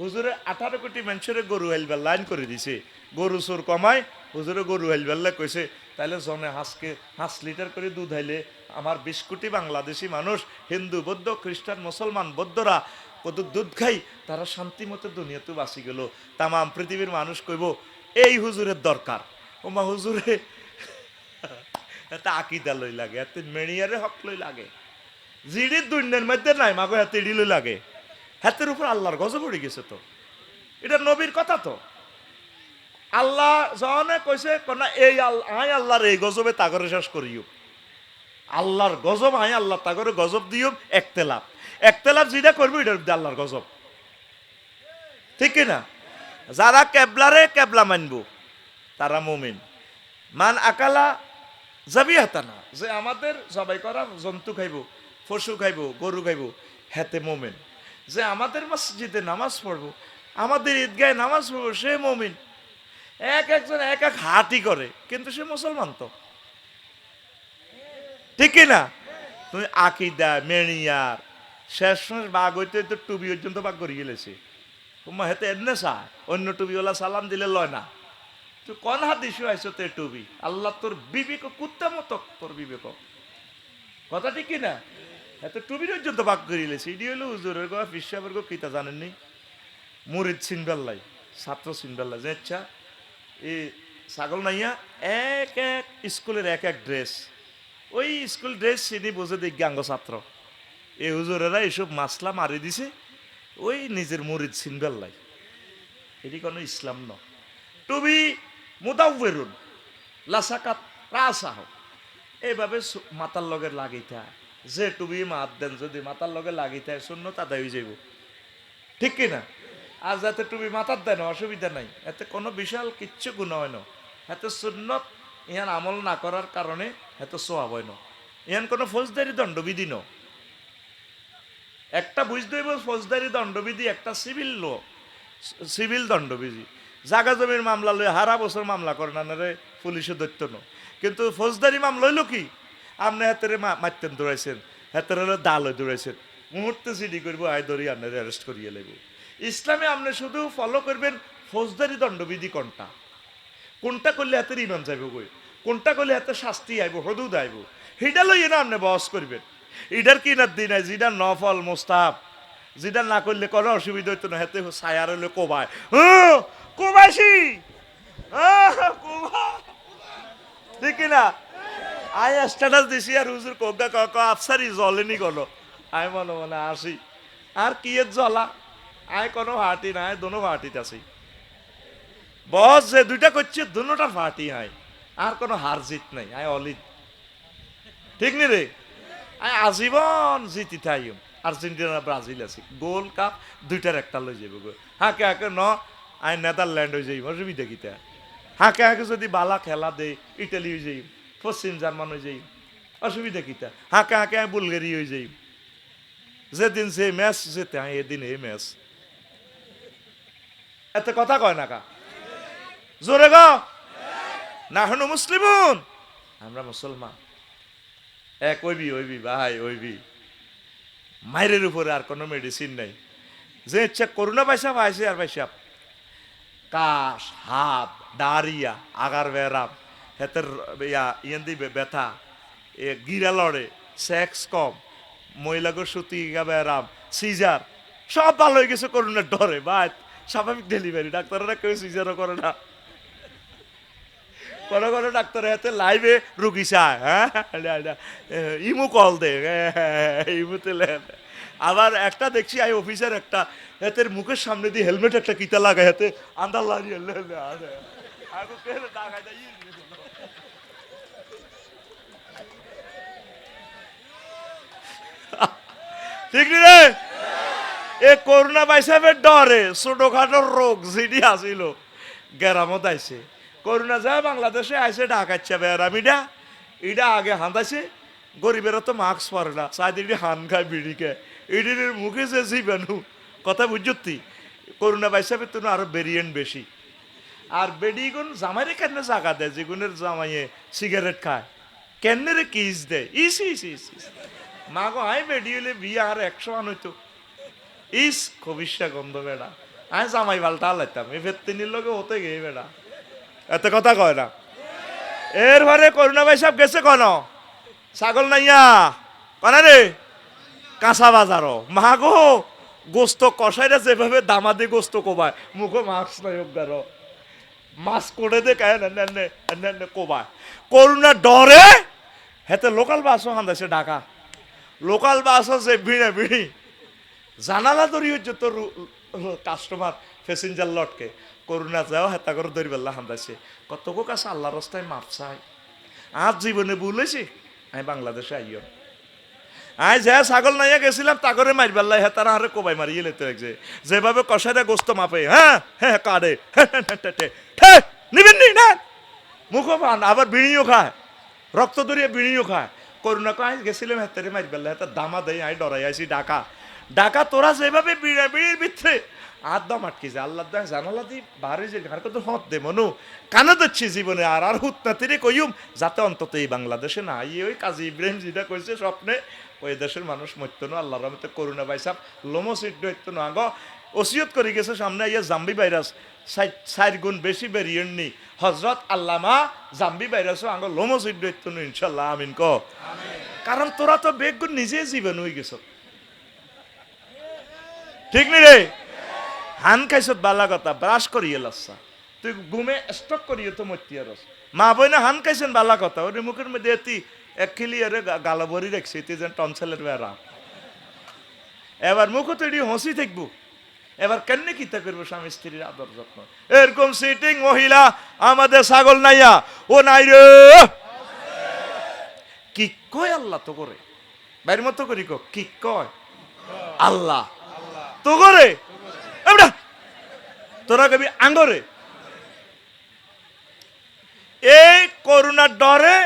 হুজুরে আঠারো কোটি মানুষের গরু হেলবার লাইন করে দিছে। গরু চোর কমায়, হুজুরে গরু হেলবার কইছে তাহলে জনে হাঁসকে, হাঁস লিটার করে দুধ হাইলে আমার বিশ কোটি বাংলাদেশি মানুষ, হিন্দু, বৌদ্ধ, খ্রিস্টান, মুসলমান, বৌদ্ধরা কত দুধ খাই, তারা শান্তি মতো দুনিয়াতে বাঁচি গেল। তামাম পৃথিবীর মানুষ কইব, এই হুজুরের দরকার। ওমা হুজুরে এটা আকিদা লই লাগে, এত মেড়িয়ারে হক লই লাগে। জিডির দুনিয়ার মধ্যে নাই, মাগো হাতে ইডিলই লাগে। হাতের উপর আল্লাহর গজ পড়ে গেছে তো। এটা নবীর কথা তো। আল্লাহ জনে কইছে কোনা এই আই আল্লাহর এই গজবে তাগরে শেষ করিও। আল্লাহর গজব আই আল্লাহ তাগরে গজব দিও, একতেলাপ। একতেলাপ যেটা করব মধ্যে আল্লাহর গজব। ঠিক না যারা কেবলারে কেবলা মানব, তারা মুমিন। মান আকালা যাবি হাতানা যে আমাদের জবাই করা জন্তু খাইব, পশু খাইব, গরু খাইব, হেতে মোমেন। যে আমাদের মসজিদে নামাজ পড়ব, আমাদের ঈদগায় নামাজ পড়ব, সে মমিন। এক একজন এক এক হাতি করে, কিন্তু সে মুসলমান তো। ঠিক না? তুমি আকিদা, মেনিয়ার, শেষ বাঘ হইতে হইতে টুবি পর্যন্ত বাঘ করে গেলেছে। তোমার হেতে এনে চা অন্য টুবিওয়ালা সালাম দিলে লয় না। তুই কোন হাত দিছু আইসো তে টুবি আল্লাহ তোর বিবেক কুত্তা মতো তোর বিবেক। কথা ঠিক না? এত টুবি পর্যন্ত বাঘ করে গেলেছে ইডি হলো হুজুরের গো ফিসাবের গো কিতা জানেননি? মুরিদ সিনবাল্লাই ছাত্র সিনবাল্লাই যে ইচ্ছা এই ছাগল নাইয়া এক এক স্কুলের এক এক ড্রেস। ওই স্কুল ড্রেস চিনি বুঝে দেখ গাঙ্গ ছাত্র। এই হুজুরেরা এইসব মাসলা মারি দিছে, ওই নিজের মুরিদ সিনবাল্লাই এটি কোনো ইসলাম ন। টুবি মুদাউবেরুন, লাসাকাত রাসাহ। এইভাবে সু- মাতার লগে লাগিতে। যে টুবি মাত দেন, যদি মাতার লগে লাগিতে শূন্য হয়ে যাইব। ঠিক কি না আর যাতে টুবি মাথার দেয় না অসুবিধা নাই। এতে কোনো বিশাল কিচ্ছু গুণ হয় না। এতে সুন্নত ইহান আমল না করার কারণে এত সোয়াব হয় না। ইহান কোনো ফৌজদারি দণ্ডবিধি ন। একটা বুঝতে হইব ফৌজদারি দণ্ডবিধি, একটা সিভিল ল সিভিল দণ্ডবিধি। জাগা জমির মামলা লই হারা বছর মামলা করে না রে, পুলিশে দৈত্য ন। কিন্তু ফৌজদারি মামলা হইল কি? আপনি হাতেরে মারতেন দৌড়াইছেন হাতের দালে দৌড়াইছেন মুহূর্তে সিডি করব আয় ধরি আপনার অ্যারেস্ট করিয়ে লেব ইসলামে আপনি শুধু ফলো করবেন ফৌজদারি দণ্ডবিধি কোনটা? কোনটা করলে হাতের ইমান যাইব গই কোনটা করলে হাতে শাস্তি আইব হদুদ আইব? সেইটা লইয়ে না আপনি বহস করবেন। ইডার কি না দিন যেটা নফল মোস্তাব যেটা না করলে কোনো অসুবিধা হইতো না হাতে সায়ার হলে কোবায়। হ্যাঁ, আহ, কোবা। ঠিক না? আয় স্ট্যাটাস দিছি আর হুজুর কোকা কক, আফসারি জ্বলেনি কোনো। আয় মনে মনে আসি। আর কি জ্বলা? আয় কোনো হাঁটি নাই দোনো হাঁটিতে আছি বস, যে দুইটা করছে দুটা ফাটি হয়। আর কোনো হার জিত নাই, আয় অলিদ ঠিক নি রে? আয় আজীবন জিতি থাইম। আর্জেন্টিনা, ব্রাজিল আছে। গোল কাপ, দুইটার একটা লই যাবে হাঁকে হাকে ন, আয় নেদারল্যান্ড হয়ে যাইব, অসুবিধা কিতা? হাকে হাকে যদি বালা খেলা দেয় ইটালি হয়ে যাইম পশ্চিম জার্মান হয়ে যাইম অসুবিধা কিতা? হাকে হাকে আয় বুলগেরি হয়ে যাইম যেদিন যে ম্যাচ, যেতে হয়, এদিন এই ম্যাচ। এত কথা কয় না কা? জোরে গো। না হনু মুসলিমুন? আমরা মুসলমান। এক ওইবি ওইবি ভাই ওইবি মায়ের উপরে আর কোনো মেডিসিন নাই। যে ইচ্ছা করোনা পয়সা পাইছে আর পয়সা কাশ হাত ডারিয়া আগার বেরাম হেতের, ইয়া, ইয়ান ব্যথা। এ গিরা লড়ে, সেক্স কম মহিলাকে সুতি গা বেরাম সিজার। সব ভালো হয়ে গেছে করোনার ডরে। ভাই, স্বাভাবিক ডেলিভারি ডাক্তাররা কেউ সিজারও করে না। কোনো কোনো ডাক্তার হাতে লাইভে রুগী চায় হ্যাঁ? ইমু কল দে ইমুতে লেন। আবার একটা দেখছি, আই অফিসার একটা। হাতের মুখের সামনে দিয়ে হেলমেট একটা কিতা লাগায় হাতে আন্দার লাগিয়ে ঠিক রে? এ করোনা বাইসাবের ডরে ছোটখাটো রোগ জিডি আসিল গেরামত আইছে করোনা যায় বাংলাদেশে আইসে ঢাকাচ্ছে বেড়ামিটা ইটা আগে হাঁদাছে গরিবেরা তো মাস্ক পরে না। সাইদিকে হান খায়, বিড়ি খায়। ইডির মুখে যে জীবাণু কথা বুঝতি করোনা বাইসাবে তো আরও ভেরিয়েন্ট বেশি। আর বেডিগুন জামাইরে কেন জাগা দেয়? যেগুনের জামাইয়ে সিগারেট খায়। কেন রে কিস দেয়? ইস ইস ইস ইস। মা গো আই বেডি হলে বিয়ে আর একশো আন হইতো। ইস খবিসা গন্ধ বেড়া। আমি জামাই পাল্টা লাইতাম এই ফেত্তিনির লোকে হতে গিয়ে বেড়া। এত কথা কয় না। এরপরে করুণা ভাই সাহেব গেছে কোন? ছাগল নাইয়া। কনা রে? কাঁচা বাজারও। মা গো গোস্ত কষাইরা যেভাবে দামাদি গোস্ত কোবায়, মুখো মাছ নাই গার মাস্ক করে দে কায় না, নে কোবায়। করুণা ডরে হেতে লোকাল বাসও হান্দাছে ঢাকা। লোকাল বাসও যে ভিড়ে, ভিড়ি। জানালা ধরি হচ্ছে তোর কাস্টমার প্যাসেঞ্জার লটকে। করুণা যাও, হেতা করে ধরি বেলা হান্দাছে কত কাছে আল্লাহ রাস্তায় মাপ চাই। আজ জীবনে ভুলেছি আমি বাংলাদেশে আইও আই যে ছাগল নাইয়া গেছিলাম তাগরে মারি বেল্লাই হ্যাঁ তারা আরে কোবাই মারিয়ে লেতে লাগছে যেভাবে কষাইরা গোস্ত মাপে হ্যাঁ হ্যাঁ কারে নিবেন নি না মুখও পান আবার বিড়িও খায় রক্ত দরিয়ে বিড়িও খায় করুণা কয় গেছিলাম হেতারে মারি বেল্লাই হেতার দামা দেয় আই ডরাই আইছি ডাকা ডাকা তোরা যেভাবে বিড়া বিড়ির ভিতরে আর দম আটকে যায়। আল্লাহ দায় জানালা দি বাহারে যে ঘর কত হত দে, মনু। কানে দিচ্ছি জীবনে, আর আর হুতনা তীরে কইম যাতে অন্তত এই বাংলাদেশে না ইয়ে ওই কাজী ইব্রাহিম যেটা কইছে, স্বপ্নে ওই দেশের মানুষ মরতো না আল্লাহ রহমতে করুণা বাইসাব লোমো হইতো না আগ ওসিয়ত করে গেছে সামনে ইয়ে জাম্বি ভাইরাস চার গুণ বেশি বেরিয়ে নি। হজরত আল্লামা জাম্বি ভাইরাসও আগ লোমো সিদ্ধ হইতো না ইনশাল্লাহ আমিন ক কারণ তোরা তো বেগুন নিজে জীবন হয়ে গেছ। ঠিক নি রে? হান খাইছত বালা কথা, ব্রাশ করিয়ে লাচ্ছা। তুই ঘুমে স্টক করিয়ে তো আর মা বইনা হান খাইছেন বালা কথা, ওরে মুখের মধ্যে এতি এক খিলি আরে গালা ভরি রাখছে এতে যেন টনসেলের বেড়া এবার মুখ তৈরি হসি থাকব এবার কেমনে কিতা করব স্বামী স্ত্রীর আদর যত্ন এরকম সিটিং মহিলা আমাদের ছাগল নাইয়া ও নাই রে কি কয় আল্লাহ তো করে বাইরের মতো করি কো কি কয় আল্লাহ তো করে তোরা কবি আঙ্গরে এই করোনার ডরে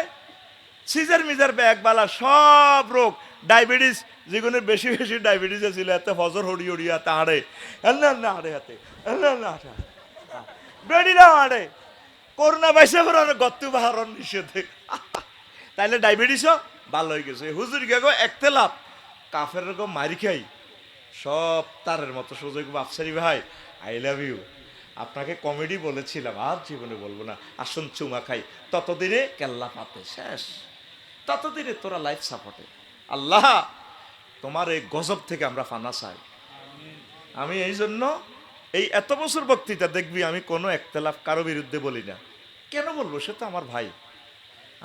সিজার মিজার ব্যাগবালা সব রোগ। ডায়াবেটিস যেগুলো বেশি বেশি ডায়াবেটিস ছিল এত ফজর হড়ি হড়ি হাতে হাড়ে। আল্লাহ না হাড়ে হাতে না বেড়ি না হাড়ে। করোনা বাইসে বেরোন গত্তু বাহারণ নিষেধে। তাইলে ডায়াবেটিসও ভালো হয়ে গেছে। হুজুর গেগো একতে লাভ কাফের রকম মারি খাই। সব তারের মতো সুযোগ বাপসারি ভাই, আই লাভ ইউ। আপনাকে কমেডি বলেছিলাম, আর জীবনে বলব না। আসুন চুমা খাই। ততদিনে কেল্লা পাতে, শেষ। ততদিনে তোরা লাইফ সাপোর্টে আল্লাহ, তোমার এই গজব থেকে আমরা ফানা চাই। আমি এই জন্য এই এত বছর বক্তৃতা দেখবি, আমি কোনো একতলাফ কারও বিরুদ্ধে বলি না। কেন বলব? সে তো আমার ভাই।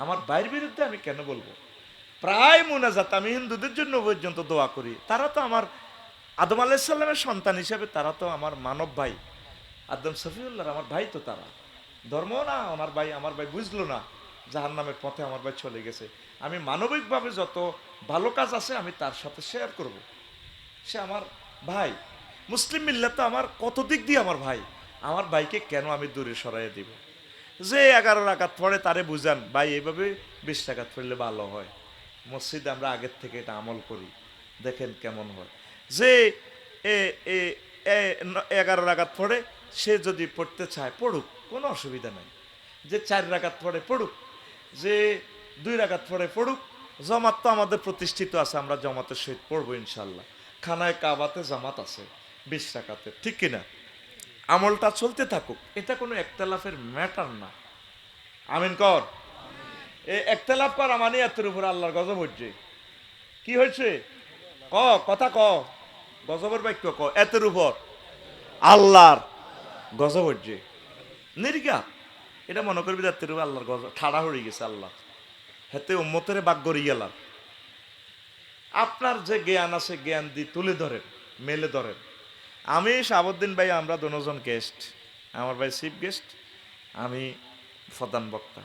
আমার ভাইয়ের বিরুদ্ধে আমি কেন বলব? প্রায় মোনাজাত আমি হিন্দুদের জন্য পর্যন্ত দোয়া করি। তারা তো আমার আদম আলাইসাল্লামের সন্তান হিসেবে, তারা তো আমার মানব ভাই। আদম সফিউল্লাহ আমার ভাই তো তারা। ধর্ম না আমার ভাই আমার ভাই বুঝলো না। যাহার নামের পথে আমার ভাই চলে গেছে। আমি মানবিকভাবে যত ভালো কাজ আছে আমি তার সাথে শেয়ার করব। সে আমার ভাই। মুসলিম মিল্লা তো আমার কত দিক দিয়ে আমার ভাই। আমার ভাইকে কেন আমি দূরে সরাইয়ে দিব? যে এগারো রাকাত পড়ে তারে বুঝান, ভাই, এইভাবে বিশ টাকাত পড়লে ভালো হয়। মসজিদে আমরা আগের থেকে এটা আমল করি। দেখেন কেমন হয়। যে এ, এগারো রাকাত পড়ে সে যদি পড়তে চায়, পড়ুক, কোনো অসুবিধা নাই। যে চার রাকাত পড়ে পড়ুক। যে রাকাত পড়ে পড়ুক, জমাত তো আমাদের প্রতিষ্ঠিত আছে, আমরা জমাতের সহিত পড়ব ইনশাল্লাহ খানায় কাবাতে জামাত আছে, বিশ টাকাতে ঠিক কিনা আমলটা চলতে থাকুক, এটা কোনো একতলাফের ম্যাটার না। আমিন কর। এই একতলাফ করা মানে এতের উপর আল্লাহর গজব হচ্ছে কি হয়েছে ক, কথা ক। গজবের বাক্য ক, এতের উপর আল্লাহর গজব হচ্ছে নির্গা এটা মনে করবি এতের উপর আল্লাহর গজব, ঠাড়া হয়ে গেছে আল্লাহ। হেতে উম্মতের বাক গড়ি গেলাম। আপনার যে জ্ঞান আছে, জ্ঞান দিয়ে তুলে ধরেন, মেলে ধরেন। আমি শাহাবুদ্দিন ভাই, আমরা দুজন গেস্ট আমার ভাই চিফ গেস্ট আমি প্রধান বক্তা।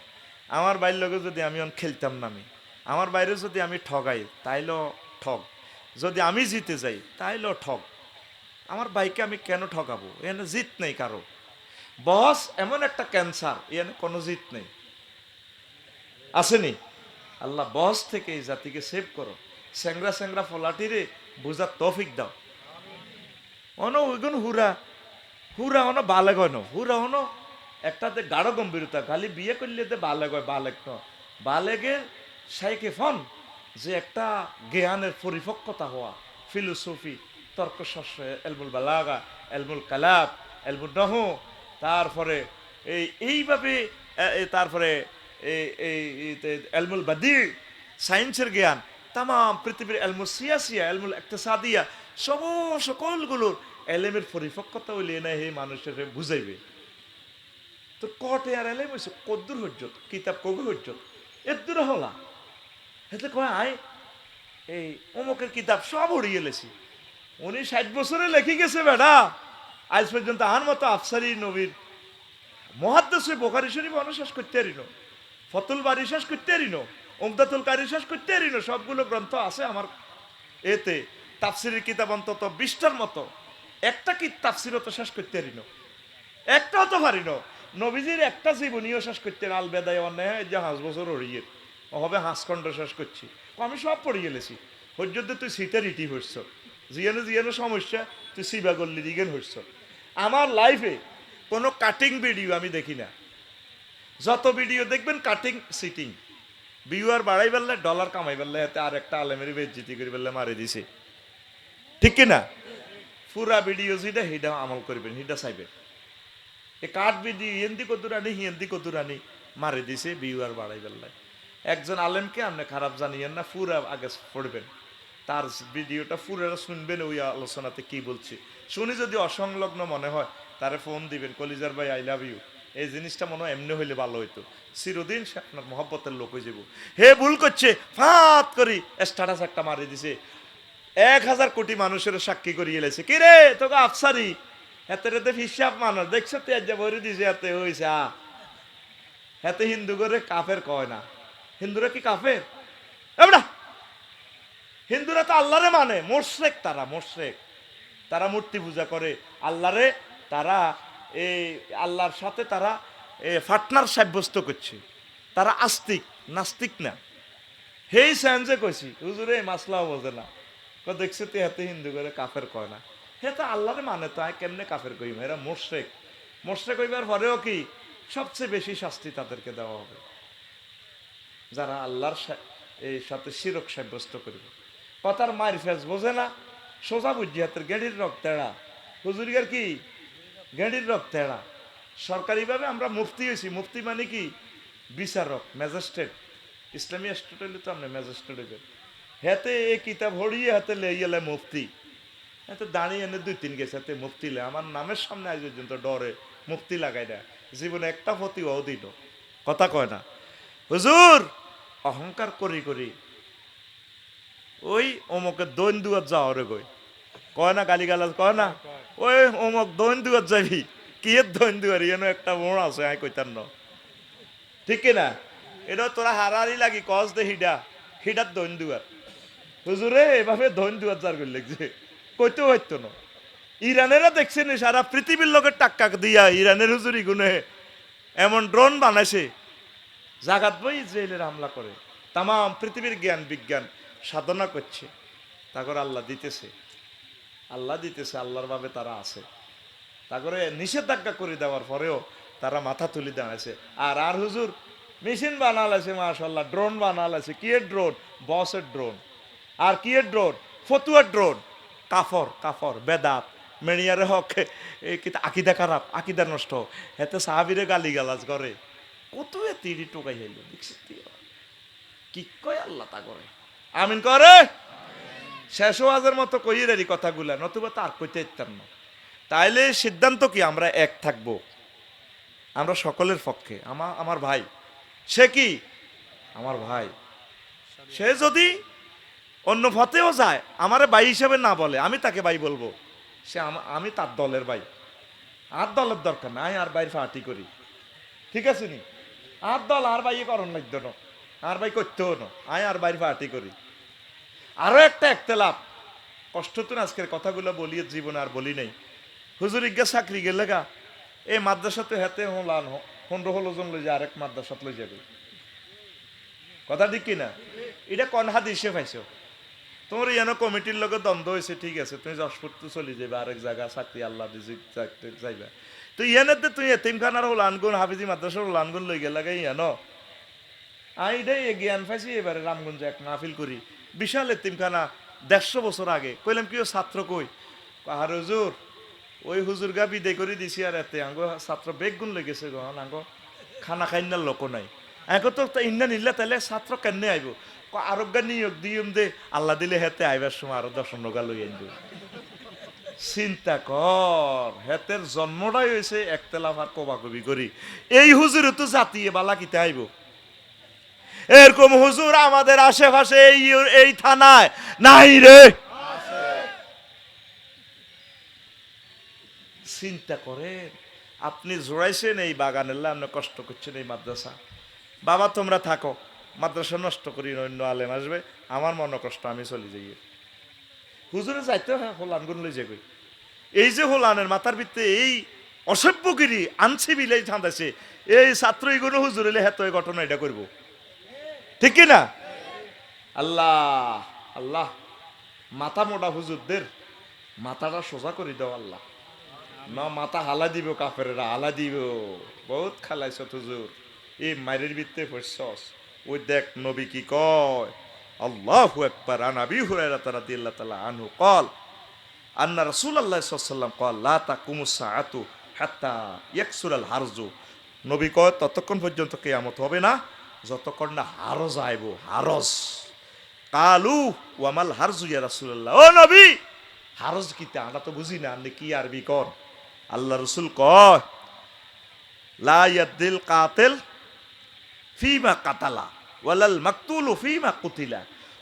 আমার বাইর লগে যদি আমি অন খেলতাম না আমি, আমার বাইরে যদি আমি ঠগাই তাইলেও ঠগ। যদি আমি জিতে যাই তাইলেও ঠগ। আমার ভাইকে আমি কেন ঠগাবো? এখানে জিত নেই কারও। বস, এমন একটা ক্যান্সার এখানে কোনো জিত নেই। আসেনি? আল্লাহ বস থেকে এই জাতিকে সেভ করো। স্যাংরা স্যাংরা ফলাটিরে বুঝার তৌফিক দাও। অন ওইগুন হুরা হুরা অন বালেগ ন হুরা অন একটাতে গাঢ় গম্ভীরতা, খালি বিয়ে করলে তো বালেগ হয়, বালেগ ন বালেগের সাইকে ফন, যে একটা জ্ঞানের পরিপক্কতা হওয়া ফিলোসফি তর্কশাস্ত্র এলমুল বালাগা, এলমুল কালাব এলমুল নহ, তারপরে এই এইভাবে তারপরে এই এলমুল বাদি, সায়েন্সের জ্ঞান তাম পৃথিবীর এলমুল সিয়াসিয়া, এলমুল একতেসাদিয়া সব সকলগুলোর এলেমের পরিপক্কতা হইলে না এই মানুষের বুঝাইবে। তো কটে আর এলেম হয়েছে কদ্দুর হজ্জত, কিতাব কবি হজ্জত এদ্দুর হলা। হেতে কয়, আয়, এই অমুকের কিতাব সব উড়িয়ে লেছি। উনি ষাট বছরে লেখি গেছে বেড়া আজ পর্যন্ত আর মতো আফসারি নবীর মহাদ্দেশে বোখারি শরীফ অনুশ্বাস করতে পারিন। ফতুল বাড়ি শেষ করতে রিনো ওমদাতুল কারি শেষ করতে রিনো সবগুলো গ্রন্থ আছে আমার এতে। তাফসিরের কিতাব অন্তত বিশটার মতো। একটা কি তাফসিরও তো শেষ করতে পারিন একটাও তো পারিন। নবীজির একটা জীবনীও শেষ করতে আল বেদায় অন্যায় যে হাঁস বছর হরিয়ে হবে হাঁসখণ্ড শেষ করছি। আমি সব পড়ে গেলেছি হজ্জতে তুই সিটের ইটি হইছ। জিয়ানো জিয়ানো সমস্যা, তুই সিবা গল্লি দিগেন হইছ। আমার লাইফে কোনো কাটিং ভিডিও আমি দেখি না। যত ভিডিও দেখবেন কাটিং সিটিং ভিউয়ার বাড়াই পারলে ডলার কামাই পারলে হাতে আর একটা আলেমের বেজ্জিতি করে পারলে মারে দিছে। ঠিক কি না? পুরা ভিডিও যেটা, সেটা আমল করবেন, সেটা চাইবেন। এ কাঠ ভিডিও হিন্দি কতুর আনি হিন্দি কতুর আনি, মারে দিছে ভিউয়ার বাড়াই পারলে একজন আলেমকে আপনি খারাপ জানিয়েন না, পুরা আগে পড়বেন। তার ভিডিওটা পুরোটা শুনবেন, ওই আলোচনাতে কি বলছি। শুনি যদি অসংলগ্ন মনে হয়, তারে ফোন দিবেন, কলিজার ভাই আই লাভ ইউ এই জিনিসটা মনে হয় এমনি হইলে ভালো হইতো। চিরদিন সে আপনার মহব্বতের লোক হয়ে যাব হে ভুল করছে ফাত করি। স্ট্যাটাস একটা মারি দিছে। এক হাজার কোটি মানুষের সাক্ষী করিয়ে এলেছে কি রে, তোকে আফসারি? হিসাব মানুষ দেখছ তেজ ভরে দিছে হয়েছে হিন্দু করে কাফের কয় না। হিন্দুরা কি কাফের? হিন্দুরা তো আল্লাহরে মানে। মোশরেক তারা মোশরেক তারা মূর্তি পূজা করে। আল্লাহরে তারা এই আল্লাহর সাথে তারা ফাটনার সাব্যস্ত করছে। তারা আস্তিক, নাস্তিক না। হেই স্যান্সে কইছি, হুজুরে মাসলাও বোঝে না। দেখছে তো হাতে হিন্দু করে কাফের কয় না? হে তো আল্লাহরে মানে তো কেমনে কাফের কইম এরা মোশরেক। মোশরেক কইবার পরেও কি সবচেয়ে বেশি শাস্তি তাদেরকে দেওয়া হবে? যারা আল্লাহর এই সাথে শিরক সাব্যস্ত করবে। কথার মায়ের ফেস বোঝে না, সোজা বুদ্ধি হাতের গেঁড়ির রক তেড়া হুজুরিগার কি গেঁড়ির রক তেড়া সরকারিভাবে আমরা মুফতি হয়েছি। মুফতি মানে কি? বিচারক, ম্যাজিস্ট্রেট। ইসলামী স্টেট হইলে তো আমরা ম্যাজিস্ট্রেট হইবে। হেতে এই কিতাব হরিয়ে হাতে লেই গেলে মুফতি। এতে দাঁড়িয়ে এনে দুই তিন গেছে, হাতে মুফতি লে আমার নামের সামনে আজ পর্যন্ত ডরে, মুফতি লাগাই না জীবনে একটা ফতি ও দিল। কথা কয় না। হুজুর! অহংকার করি করি। ওই অমুকের দৈন দুয়ার যাওয়া রে গই কয় না গালি গালাজ কয় না? ওই অমুক দৈন দুয়ার যাবি, কি দৈন দুয়ার? এন একটা মোড় আছে, আই কইতার ন। ঠিক কি না? এটা তোরা হারারি লাগি, কস দে হিডা, হিডার দৈন দুয়ার। হুজুরে, এভাবে দৈন দুয়ার যার করে লাগছে? কইতেও হইতো না। ইরানেরা দেখছেন সারা পৃথিবীর লোকের টাক্কা দিয়া ইরানের হুজুরি গুনে এমন ড্রোন বানাইছে, জাগাত বই ইসরায়েলের হামলা করে। তাম পৃথিবীর জ্ঞান বিজ্ঞান সাধনা করছে। তারপরে আল্লাহ দিতেছে। আল্লাহ দিতেছে, আল্লাহর ভাবে তারা আছে। তারপরে নিষেধাজ্ঞা করে দেওয়ার পরেও তারা মাথা তুলি দাঁড়াইছে। আর আর হুজুর, মেশিন বানালাছে মাশাল্লাহ ড্রোন বানালাছে কি এর ড্রোন? বসের ড্রোন। আর কি এর ড্রোন? ফতুয়ার ড্রোন। কাফর কাফর, বেদাত, মেনিয়ারে হক এই কি আকিদা খারাপ, আকিদা নষ্ট হেতে সাহাবিরে গালি গালাজ করে। কত তিরি টোকাই হইল কি কয় আল্লাহ তা করে? আমিন করে? শেষ ওয়াজের মতো কইয়ে রেডি কথাগুলা, নতুবা তার কইতে ইত্যান না। তাইলে সিদ্ধান্ত কি, আমরা এক থাকব? আমরা সকলের পক্ষে। আমার আমার ভাই। সে কি? আমার ভাই। সে যদি অন্য পথেও যায়, আমারে ভাই হিসেবে না বলে, আমি তাকে ভাই বলব। সে আমা- তার দলের ভাই। আর দলের দরকার না আমি আর বাইর ফাটি করি। ঠিক আছে নি? আর দল আর ভাই করণ লাগতো না। আর ভাই করতেও না, আমি আর বাইর ফাটি করি। আরও একটা লাভ কষ্ট তো আজকের কথাগুলো বলি, জীবনে আর বলি নাই। হুজুর ইজ্ঞা চাকরি গেলে গা, এই মাদ্রাসাতে হেতে হলান পনেরো ষোলো জন লই যে আরেক মাদ্রাসাত লই যাবে। কথা ঠিক কিনা? এটা কন হাদিসে পাইছো? তোমার ইয়ানো কমিটির লগে দ্বন্দ্ব হয়েছে ঠিক আছে, তুমি যশপুর তো চলে যাবে আরেক জায়গা, চাকরি, আল্লাহ যাইবা তো ইয়ানেতে তুই এতিমখানার হল আনগুন হাফিজি মাদ্রাসার হল আনগুন লই গেলে ইয়ানো। আই দে এ জ্ঞান পাইছি এবারে রামগঞ্জে এক মাহফিল করি। বিশাল এতিমখানা দেড়শো বছর আগে। কইলাম কি ছাত্র কই? পাহাড় হুজুর, ওই হুজুর গা বিদায় করে দিছি আর এতে। আঙ্গ ছাত্র বেগ গুণ লেগেছে গো আঙ্গ খানা খাইনার লোক নাই। এখন তো ইন্না নিলে তাহলে ছাত্র কেনে আইব? আরোগ্য নিয়োগ দিম দে, আল্লাহ দিলে হেতে আইবার সময় আরও দশ নগা লই আনব চিন্তা কর, হেতের জন্মটাই হয়েছে একতেলাফ আর কবাকবি করি। এই হুজুর তো জাতিয়ে বালা কিতে আইব? এরকম হুজুর আমাদের আশেপাশে এই এই থানায় নাই রে। চিন্তা করেন, আপনি জোড়াইছেন এই বাগানের আপনি কষ্ট করছেন এই মাদ্রাসা। বাবা, তোমরা থাকো, মাদ্রাসা নষ্ট করি অন্য আলেম আসবে। আমার মনে কষ্ট, আমি চলে যাই। হুজুরে যাইতে হয় হোলান গুন লই যাই এই যে হোলানের মাথার ভিত্তে এই অসভ্যগিরি আনসিবিল এই ঠান্দাছে এই ছাত্র এগুলো হুজুর হেত ঘটনা এটা করব। ঠিক না আল্লাহ আল্লাহ, মাথা মোটা হুজুরদের, মাথাটা সোজা করে দাও আল্লাহ। না, মাথা হালা দিব কাপড়েরা হালা দিব। বহুত খালাইছ হুজুর। এই মায়ের বৃত্তে ফসস ওই দেখ নবী কি কয়? আল্লাহ একবার আনাবি হুরাইরা তারা দিল্লা তালা আনহু কল, আন্না রাসুল আল্লাহ সাল্লাম কল, লা তা কুমুসা আতু হাত্তা ইয়াকসুরাল হারজু। নবী কয়, ততক্ষণ পর্যন্ত কেয়ামত হবে না। যতক্ষণ না হারজ আইব হারজ। কালু ওয়ামাল হারজু ইয়া রাসূলুল্লাহ। ও নবী! হারজ কিতা আমরা তো বুঝি না আপনি কি আরবি কর আল্লাহ রসুল কয় লা ইয়াদ্দিল কাতিল ফিমা কাতালা ওয়ালাল মাকতুলু ফিমা কুতিলা।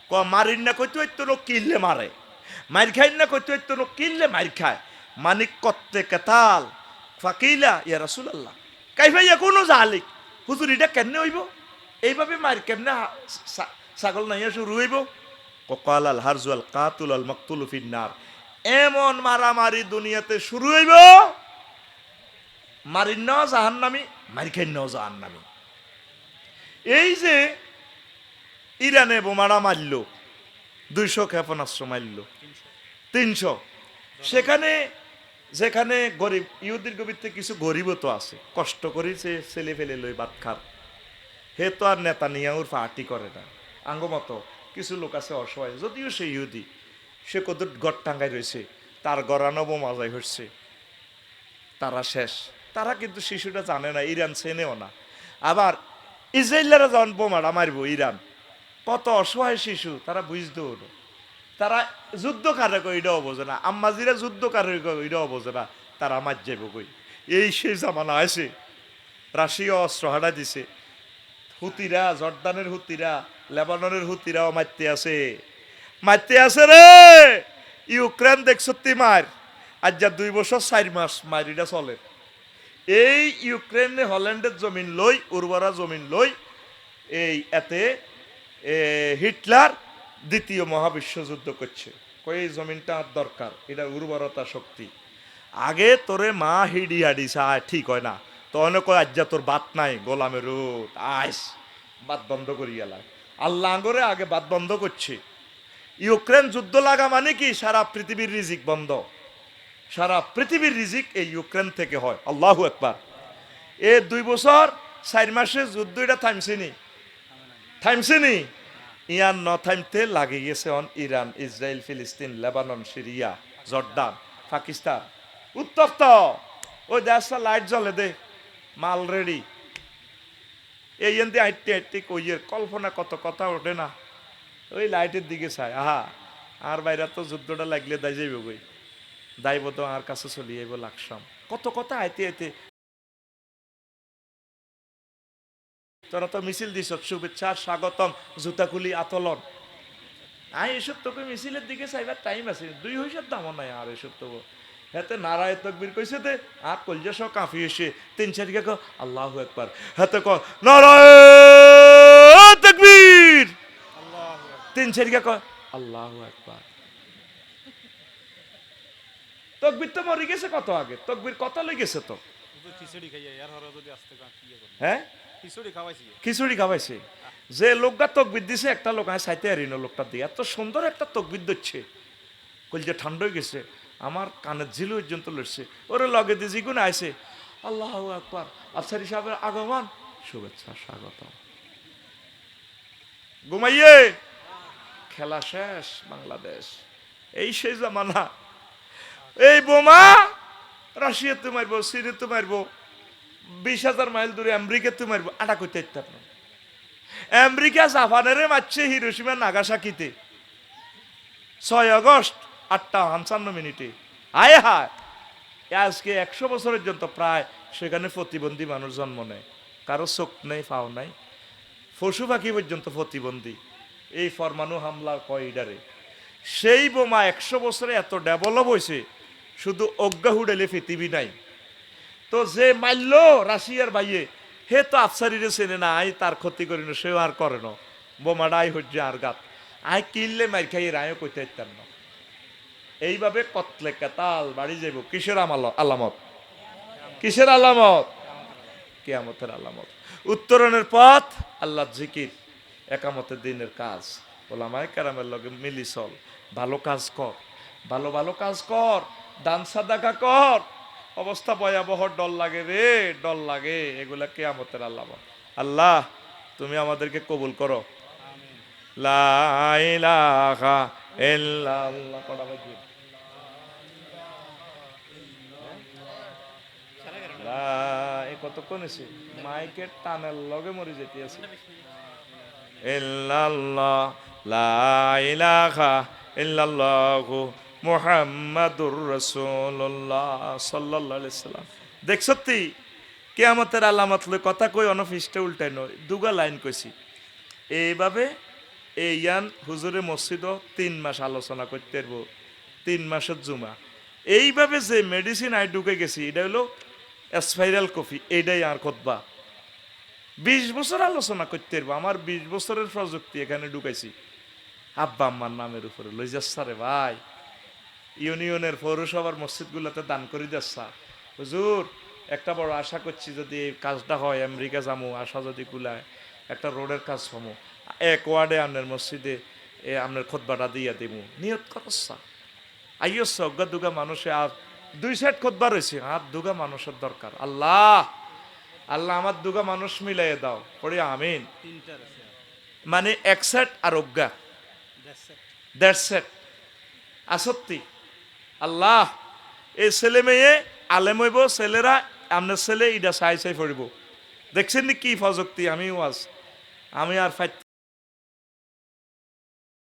ক মারিন না কইতে হইতো নো কিল্লে মারে। মার খাই না কইতে হইতো নো কিল্লে মার খায়। মানিক কত্তে কেতাল ফাকিলা ইয়া রাসূলুল্লাহ। কাইফা ইয়াকুনু জালিক? হুজুর এটা কেন হইব? এইভাবে মার কেমনে ছাগল নাইয়া শুরু হইব? ককাল আল হারজু আল কাতুল আল মাকতুলু ফিন্নার এমন মারামারি দুনিয়াতে শুরু হইব? মারিন ন জাহান্নামি মারি খাই ন জাহান্নামি। এই যে ইরানে বোমারা মারল দুইশো ক্ষেপণাস্ত্র মারল তিনশো। সেখানে যেখানে গরিব ইহুদির গভীরতে কিছু গরিবও তো আছে। কষ্ট করেছে ছেলে ফেলে লই ভাত খার হে তো আর নেতা নিয়াউর পার্টি করে না। আঙ্গ মতো কিছু লোক আছে অসহায়, যদিও সে ইহুদি, সে কত গড় টাঙ্গাই রয়েছে, তার গড়ানো বোমা যায় হচ্ছে। তারা শেষ। তারা কিন্তু শিশুটা জানে না, ইরান চেনেও না। আবার ইসরায়েলরা যখন বোমাটা মারবো ইরান, কত অসহায় শিশু, তারা বুঝতেও না তারা যুদ্ধ কারে এটাও বোঝে না। আম্মাজিরা যুদ্ধ কারে এটাও বোঝে না। তারা মার যাব কই? এই সেই জামানা আছে। রাশিয়া অস্ত্র হারা দিছে। হুতিরা, জর্দানের হুতিরা, লেবাননের হুতিরাও মারতে আছে। মারতে আছে রে! ইউক্রেন দেখছ মার। আজ যা দুই বছর, চার মাস মারিটা চলে। এই ইউক্রেনে হল্যান্ডের জমিন লই, উর্বরা জমিন লই, এই এতে হিটলার দ্বিতীয় মহাবিশ্বযুদ্ধ করছে। কই এই জমিনটা আর দরকার? এটা উর্বরতা শক্তি। আগে তোরে মা হিডি হাডি ঠিক হয় না। তখন কয়, আজ্জা তোর বাত নাই গোলামের রোদ আইস, বাত বন্ধ করি গেলাম। আল্লাহ আঙ্গরে আগে বাত বন্ধ করছে। ইউক্রেন যুদ্ধ লাগা মানে কি? সারা পৃথিবীর রিজিক বন্ধ। সারা পৃথিবীর রিজিক এই ইউক্রেন থেকে হয়। আল্লাহ একবার এ দুই বছর, চার মাসে যুদ্ধ এটা থামছেনি থামছেনি ইয়ান ন থামতে লাগে গেছে অন ইরান, ইসরায়েল, ফিলিস্তিন, লেবানন, সিরিয়া, জর্দান, পাকিস্তান। উত্তপ্ত। ওই দেশটা লাইট জ্বলে দে। মাল রেডি। এই এনতে হাইটে হাইটে কইয়ের কল্পনা কত কথা ওঠে না। ওই লাইটের দিকে চায় আহা, আর বাইরে তো যুদ্ধটা লাগলে দাই যাইব গই দাইব তো আর কাছে চলি আইব লাগসাম কত কথা আইতে আইতে তোরা তো মিছিল দিছ, শুভেচ্ছা, স্বাগতম, জুতাকুলি আতলন। আই, এসব তোকে মিছিলের দিকে চাইবার টাইম আছে। দুই হইসার দাম নাই আর এসব তো। হাতে নারায় তকবির কইছে দে আর কলজা সব কাফি এসে তিন চারিকে ক আল্লাহ একবার হাতে ক নারায় তকবীর! তিন চারিকে ক আল্লাহ একবার তকবির তো মরে গেছে কত আগে? তকবির কত লেগেছে তো? হ্যাঁ? খিচুড়ি খাওয়াইছি। খিচুড়ি খাওয়াইছে? যে লোকটা তকবির দিছে একটা লোক সাইতে হারি না লোকটা দিয়ে। এত সুন্দর একটা তকবির দিচ্ছে। কলজা ঠান্ডা হয়ে গেছে। আমার কানের ঝিল পর্যন্ত লড়ছে। ওরে লগে দিয়ে জিগুন আইছে। আল্লাহ একবার আফসারি সাহেবের আগমন। শুভেচ্ছা স্বাগত ঘুমাইয়ে। খেলা শেষ, বাংলাদেশ। এই সেই জামানা। এই বোমা, রাশিয়াতে মারবো, সিরিয়াতে মারবো। বিশ হাজার মাইল দূরে আমেরিকাতে মারবো। আটা করতে ইত্যাদ আমেরিকা জাপানেরে মারছে হিরোসীমা নাগাসাকিতে। ছয় আগস্ট আটটা পঞ্চান্ন মিনিটে। আয় হায়! আজকে একশো বছরের জন্য প্রায় সেখানে প্রতিবন্ধী মানুষ জন্ম নেয়। কারও চোখ নেই পাও নাই। পশু পাখি পর্যন্ত প্রতিবন্ধী। এই ফরমানু হামলা কয়ডারে সেই বোমা একশো বছরে এত ডেভেলপ হয়েছে, শুধু অজ্ঞা হুডেলে পৃথিবী নাই। তো যে মারল রাশিয়ার ভাইয়ে হে তো আফসারিরে চেনে না, আই তার ক্ষতি করি না সেও আর করে না। বোমাটা আই হচ্ছে আর গাত। আই কিনলে মার খাই রায়ও কইতে না। এইভাবে কতলে কাতাল বাড়ি যাইব? কিসের আমাল আলামত? কিসের আলামত? কেয়ামতের আলামত। উত্তরণের পথ আল্লাহ জিকির, একামতের দিনের কাজ। ওলামায় কারামের লগে মিলি চল। ভালো কাজ কর। ভালো ভালো কাজ কর। দান সাদাকা কর। অবস্থা ভয়াবহ ডল লাগে রে ডল লাগে। এগুলা কেয়ামতের আলামত। আল্লাহ, তুমি আমাদেরকে কবুল করো। লা ইল্লাল্লাহ কটা বাজিয়ে? লা, এ কতক্ষণ এসে? লগে লা দেখ সত্যি কিয়ামতের আলামত কথা কই অনফিস্টে উল্টাই নয় দুগা লাইন কইছি। এইভাবে এই ইয়ান হুজুরে মসজিদও তিন মাস আলোচনা করতে পারব, তিন মাসের জুমা। এইভাবে যে মেডিসিন আই ঢুকে গেছি, এটা হলো স্পাইরাল কফি এইটাই আর খোদবা। বিশ বছর আলোচনা করতে পারব, আমার বিশ বছরের প্রযুক্তি এখানে ঢুকাইছি। আব্বা আম্মার নামের উপরে, লই যাচ্ছা রে ভাই। ইউনিয়নের পৌরসভার মসজিদগুলোতে দান করে যাচ্ছা হুজুর, একটা বড় আশা করছি যদি কাজটা হয়, আমেরিকা যামু, আশা যদি কুলায়, একটা রোডের কাজ পামু এক ওয়ার্ডে আপনার মসজিদে এ আপনার খোদবাটা দিয়া দিমু। নিয়ত করছা আইয়স অজ্ঞা দুগা মানুষে আর দুই সাইড খোদবা রয়েছে। আর দুগা মানুষের দরকার। আল্লাহ! আল্লাহ আমার দুগা মানুষ মিলাইয়ে দাও। পড়ে আমিন। মানে এক সেট আর অজ্ঞা. দেড় সেট। আসত্তি আল্লাহ! এই ছেলে মেয়ে আলেম হইব ছেলেরা আপনার ছেলে ইটা চাই চাই পড়িব। দেখছেন নি কি প্রযুক্তি? আমি ওয়াজ। আমি আর ফাইতে